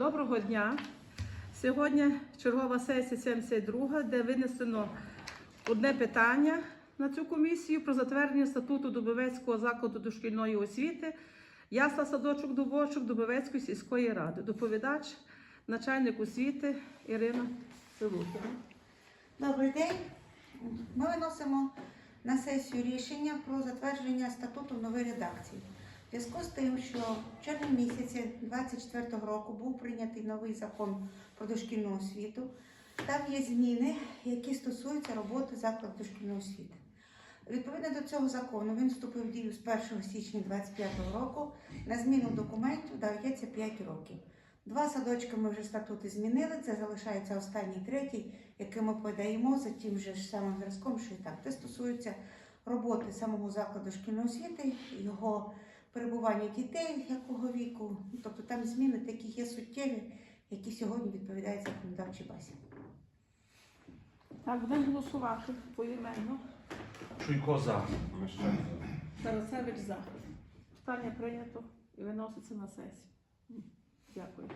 Доброго дня. Сьогодні чергова сесія 72, де винесено одне питання на цю комісію про затвердження статуту Дубовецького закладу дошкільної освіти, ясла садочок Дубочок Дубовецької сільської ради. Доповідач, начальник освіти Ірина Силухіна. Добрий день. Ми виносимо на сесію рішення про затвердження статуту в новій редакції. Зв'язку з тим, що в червні місяці 2024 року був прийнятий новий закон про дошкільну освіту. Там є зміни, які стосуються роботи закладу дошкільної освіти. Відповідно до цього закону він вступив в дію з 1 січня 2025 року. На зміну документів дається 5 років. Два садочки ми вже статути змінили. Це залишається останній третій, який ми подаємо за тим же ж самим зразком, що і так. Це стосується роботи самого закладу шкільної освіти, його перебування дітей, якого віку. Тобто там зміни такі є суттєві, які сьогодні відповідають законодавчій базі. Так, будемо голосувати поіменно. Чуйко за. Тарасевич за. Питання прийнято і виноситься на сесію. Дякую.